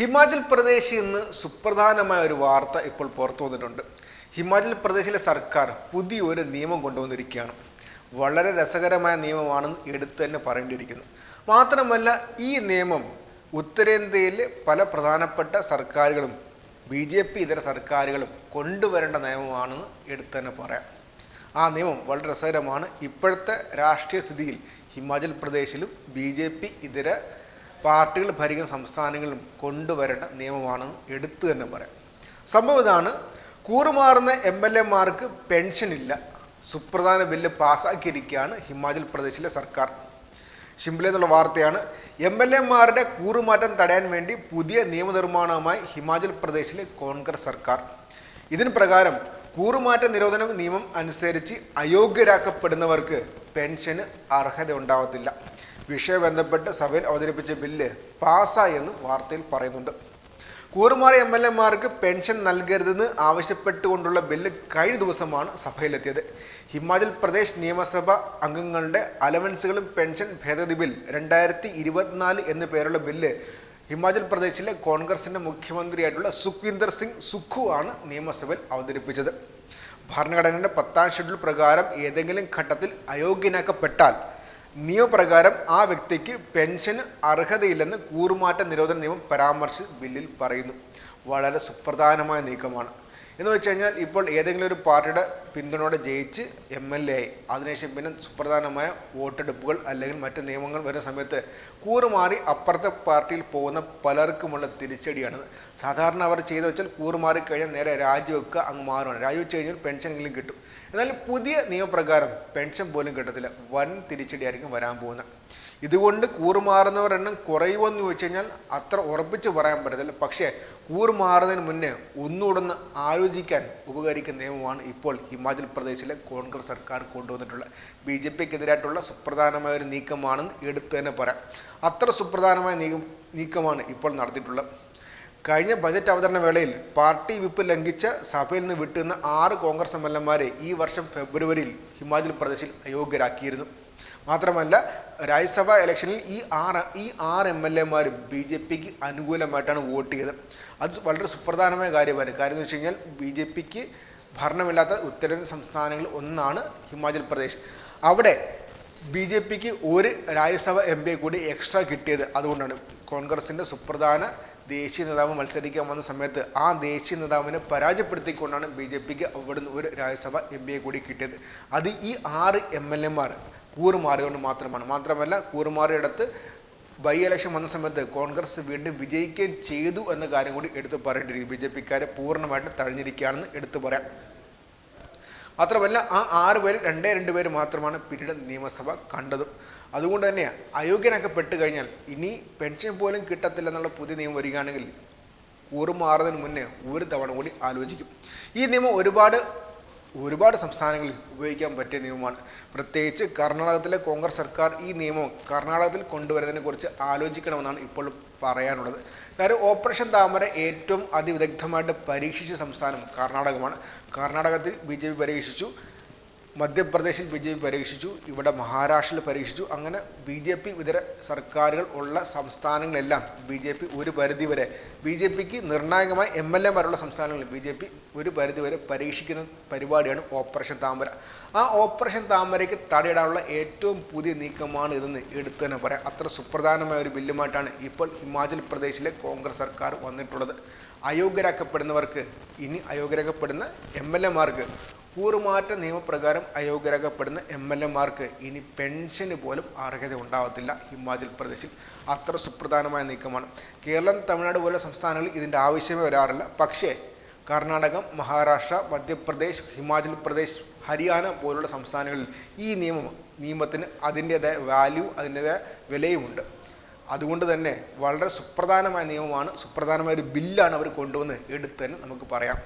ഹിമാചൽ പ്രദേശിൽ നിന്ന് സുപ്രധാനമായ ഒരു വാർത്ത ഇപ്പോൾ പുറത്തു വന്നിട്ടുണ്ട്. ഹിമാചൽ പ്രദേശിലെ സർക്കാർ പുതിയൊരു നിയമം കൊണ്ടുവന്നിരിക്കുകയാണ്. വളരെ രസകരമായ നിയമമാണെന്ന് എടുത്തു തന്നെ പറയേണ്ടിയിരിക്കുന്നു. മാത്രമല്ല ഈ നിയമം ഉത്തരേന്ത്യയിലെ പല പ്രധാനപ്പെട്ട സർക്കാരുകളും ബി ജെ പി ഇതര സർക്കാരുകളും കൊണ്ടുവരേണ്ട നിയമമാണെന്ന് എടുത്തു തന്നെ പറയാം. ആ നിയമം വളരെ രസകരമാണ്. ഇപ്പോഴത്തെ രാഷ്ട്രീയ സ്ഥിതിയിൽ ഹിമാചൽ പ്രദേശിലും ബി ജെ പി ഇതര പാർട്ടികൾ ഭരിക്കുന്ന സംസ്ഥാനങ്ങളിലും കൊണ്ടുവരേണ്ട നിയമമാണെന്ന് എടുത്തു തന്നെ പറയാം. സംഭവം ഇതാണ്. കൂറുമാറുന്ന എം എൽ എമാർക്ക് പെൻഷനില്ല. സുപ്രധാന ബില്ല് പാസ്സാക്കിയിരിക്കുകയാണ് ഹിമാചൽ പ്രദേശിലെ സർക്കാർ. ഷിംലയിൽ നിന്നുള്ള വാർത്തയാണ്. എം എൽ എമാരുടെ കൂറുമാറ്റം തടയാൻ വേണ്ടി പുതിയ നിയമനിർമ്മാണവുമായി ഹിമാചൽ പ്രദേശിലെ കോൺഗ്രസ് സർക്കാർ. ഇതിന് പ്രകാരം കൂറുമാറ്റ നിരോധന നിയമം അനുസരിച്ച് അയോഗ്യരാക്കപ്പെടുന്നവർക്ക് പെൻഷന് അർഹത ഉണ്ടാവത്തില്ല വിഷയം ബന്ധപ്പെട്ട് സഭയിൽ അവതരിപ്പിച്ച ബില്ല് പാസ്സായെന്നും വാർത്തയിൽ പറയുന്നുണ്ട്. കൂറുമാറി എം എൽ എമാർക്ക് പെൻഷൻ നൽകരുതെന്ന് ആവശ്യപ്പെട്ടുകൊണ്ടുള്ള ബില്ല് കഴിഞ്ഞ ദിവസമാണ് സഭയിലെത്തിയത്. ഹിമാചൽ പ്രദേശ് നിയമസഭ അംഗങ്ങളുടെ അലവൻസുകളും പെൻഷൻ ഭേദഗതി ബിൽ രണ്ടായിരത്തി ഇരുപത്തിനാല് എന്നു പേരുള്ള ബില്ല് ഹിമാചൽ പ്രദേശിലെ കോൺഗ്രസിന്റെ മുഖ്യമന്ത്രിയായിട്ടുള്ള സുഖ്വിന്ദർ സിംഗ് സുഖു ആണ് നിയമസഭയിൽ അവതരിപ്പിച്ചത്. ഭരണഘടനയുടെ പത്താം ഷെഡ്യൂൾ പ്രകാരം ഏതെങ്കിലും ഘട്ടത്തിൽ അയോഗ്യനാക്കപ്പെട്ടാൽ നിയമപ്രകാരം ആ വ്യക്തിക്ക് പെൻഷന് അർഹതയില്ലെന്ന് കൂറുമാറ്റ നിരോധന നിയമം പരാമർശിച്ച് ബില്ലിൽ പറയുന്നു. വളരെ സുപ്രധാനമായ നീക്കമാണ്. എന്ന് വെച്ച് കഴിഞ്ഞാൽ ഇപ്പോൾ ഏതെങ്കിലും ഒരു പാർട്ടിയുടെ പിന്തുണയോടെ ജയിച്ച് എം എൽ എ ആയി. അതിനുശേഷം പിന്നെ സുപ്രധാനമായ വോട്ടെടുപ്പുകൾ അല്ലെങ്കിൽ മറ്റ് നിയമങ്ങൾ വരുന്ന സമയത്ത് കൂറുമാറി അപ്പുറത്തെ പാർട്ടിയിൽ പോകുന്ന പലർക്കുമുള്ള തിരിച്ചടിയാണ്. സാധാരണ അവർ ചെയ്തു വെച്ചാൽ കൂറുമാറി കഴിഞ്ഞാൽ നേരെ രാജിവെക്കുക അങ്ങ് മാറുകയാണ് രാജിവെച്ച് കഴിഞ്ഞാൽ പെൻഷനെങ്കിലും കിട്ടും. എന്നാൽ പുതിയ നിയമപ്രകാരം പെൻഷൻ പോലും കിട്ടത്തില്ല. വൻ തിരിച്ചടിയായിരിക്കും വരാൻ പോകുന്നത്. ഇതുകൊണ്ട് കൂറുമാറുന്നവർ എണ്ണം കുറയുമെന്ന് ചോദിച്ചു കഴിഞ്ഞാൽ അത്ര ഉറപ്പിച്ച് പറയാൻ പറ്റത്തില്ല. പക്ഷേ കൂറുമാറുന്നതിന് മുന്നേ ഒന്നുകൂടൊന്ന് ആലോചിക്കാൻ ഉപകരിക്കുന്ന നിയമമാണ് ഇപ്പോൾ ഹിമാചൽ പ്രദേശിലെ കോൺഗ്രസ് സർക്കാർ കൊണ്ടുവന്നിട്ടുള്ള. ബി ജെ പിക്കെതിരായിട്ടുള്ള സുപ്രധാനമായ ഒരു നീക്കമാണെന്ന് എടുത്തു തന്നെ പറയാം. അത്ര സുപ്രധാനമായ നീക്കം നീക്കമാണ് ഇപ്പോൾ നടത്തിയിട്ടുള്ളത്. കഴിഞ്ഞ ബജറ്റ് അവതരണ വേളയിൽ പാർട്ടി വിപ്പ് ലംഘിച്ച സഭയിൽ നിന്ന് വിട്ടുന്ന ആറ് കോൺഗ്രസ് എം എൽ എമാരെ ഈ വർഷം ഫെബ്രുവരിയിൽ ഹിമാചൽ പ്രദേശിൽ അയോഗ്യരാക്കിയിരുന്നു. മാത്രമല്ല രാജ്യസഭാ ഇലക്ഷനിൽ ഈ ആറ് ഈ ആറ് എം എൽ എമാരും ബി ജെ പിക്ക് അനുകൂലമായിട്ടാണ് വോട്ട് ചെയ്തത്. അത് വളരെ സുപ്രധാനമായ കാര്യമാണ്. കാര്യം എന്ന് വെച്ച് കഴിഞ്ഞാൽ ബി ജെ പിക്ക് ഭരണമില്ലാത്ത ഉത്തരേന്ത്യൻ സംസ്ഥാനങ്ങളിൽ ഒന്നാണ് ഹിമാചൽ പ്രദേശ്. അവിടെ ബി ജെ പിക്ക് ഒരു രാജ്യസഭ എം പിയെ കൂടി എക്സ്ട്രാ കിട്ടിയത് അതുകൊണ്ടാണ്. കോൺഗ്രസിന്റെ സുപ്രധാന ദേശീയ നേതാവ് മത്സരിക്കാൻ വന്ന സമയത്ത് ആ ദേശീയ നേതാവിനെ പരാജയപ്പെടുത്തിക്കൊണ്ടാണ് ബി ജെ പിക്ക് അവിടുന്ന് ഒരു രാജ്യസഭ എം പിയെ കൂടി കിട്ടിയത്. അത് ഈ ആറ് എം എൽ എമാർ കൂറുമാറിയതുകൊണ്ട് മാത്രമാണ്. മാത്രമല്ല കൂറുമാറിയിടത്ത് ബൈ ഇലക്ഷൻ വന്ന സമയത്ത് കോൺഗ്രസ് വീണ്ടും വിജയിക്കുകയും ചെയ്തു എന്ന കാര്യം കൂടി എടുത്തു പറയേണ്ടിയിരിക്കും ബി ജെ പിക്കാരെ പൂർണമായിട്ട് തഴഞ്ഞിരിക്കുകയാണെന്ന് എടുത്തു പറയാം. മാത്രമല്ല ആ ആറ് പേര് രണ്ടേ രണ്ട് പേര് മാത്രമാണ് പിന്നീട് നിയമസഭ കണ്ടതും. അതുകൊണ്ട് തന്നെ അയോഗ്യനൊക്കെ പെട്ട് കഴിഞ്ഞാൽ ഇനി പെൻഷൻ പോലും കിട്ടത്തില്ലെന്നുള്ള പുതിയ നിയമം വരികയാണെങ്കിൽ കൂറുമാറുന്നതിന് മുന്നേ ഒരു തവണ കൂടി ആലോചിക്കും. ഈ നിയമം ഒരുപാട് ഒരുപാട് സംസ്ഥാനങ്ങളിൽ ഉപയോഗിക്കാൻ പറ്റിയ നിയമമാണ്. പ്രത്യേകിച്ച് കർണാടകത്തിലെ കോൺഗ്രസ് സർക്കാർ ഈ നിയമം കർണാടകത്തിൽ കൊണ്ടുവരുന്നതിനെ കുറിച്ച് ആലോചിക്കണമെന്നാണ് ഇപ്പോൾ പറയാനുള്ളത്. കാര്യം ഓപ്പറേഷൻ താമര ഏറ്റവും അതിവിദഗ്ധമായിട്ട് പരീക്ഷിച്ച സംസ്ഥാനം കർണാടകമാണ്. കർണാടകത്തിൽ ബി ജെ പി പരീക്ഷിച്ചു. മധ്യപ്രദേശിൽ ബി ജെ പി പരീക്ഷിച്ചു ഇവിടെ മഹാരാഷ്ട്രയിൽ പരീക്ഷിച്ചു. അങ്ങനെ ബി ജെ പി ഇതര സർക്കാരുകൾ ഉള്ള സംസ്ഥാനങ്ങളെല്ലാം ബി ജെ പി ഒരു പരിധിവരെ ബി ജെ പിക്ക് നിർണായകമായി എം എൽ എമാരുള്ള സംസ്ഥാനങ്ങളിൽ ബി ജെ പി ഒരു പരിധിവരെ പരീക്ഷിക്കുന്ന പരിപാടിയാണ് ഓപ്പറേഷൻ താമര. ആ ഓപ്പറേഷൻ താമരയ്ക്ക് തടയിടാനുള്ള ഏറ്റവും പുതിയ നീക്കമാണ് ഇതെന്ന് എടുത്തു തന്നെ പറയാം. അത്ര സുപ്രധാനമായ ഒരു ബില്ലുമായിട്ടാണ് ഇപ്പോൾ ഹിമാചൽ പ്രദേശിലെ കോൺഗ്രസ് സർക്കാർ വന്നിട്ടുള്ളത്. അയോഗ്യരാക്കപ്പെടുന്നവർക്ക് ഇനി അയോഗ്യരാക്കപ്പെടുന്ന എം എൽ എമാർക്ക് കൂറുമാറ്റ നിയമപ്രകാരം അയോഗ്യരാക്കപ്പെടുന്ന എം എൽ എമാർക്ക് ഇനി പെൻഷന് പോലും അർഹത ഉണ്ടാവത്തില്ല ഹിമാചൽ പ്രദേശിൽ. അത്ര സുപ്രധാനമായ നീക്കമാണ്. കേരളം തമിഴ്നാട് പോലുള്ള സംസ്ഥാനങ്ങളിൽ ഇതിന്റെ ആവശ്യമേ വരാറില്ല. പക്ഷേ കർണാടകം മഹാരാഷ്ട്ര മധ്യപ്രദേശ് ഹിമാചൽ പ്രദേശ് ഹരിയാന പോലുള്ള സംസ്ഥാനങ്ങളിൽ ഈ നിയമം നിയമത്തിന് അതിന്റേതായ വാല്യൂ അതിന്റേതായ വിലയുമുണ്ട്. അതുകൊണ്ട് തന്നെ വളരെ സുപ്രധാനമായ നിയമമാണ് സുപ്രധാനമായ ഒരു ബില്ലാണ് അവർ കൊണ്ടുവന്ന് എടുത്തതെന്ന് നമുക്ക് പറയാം.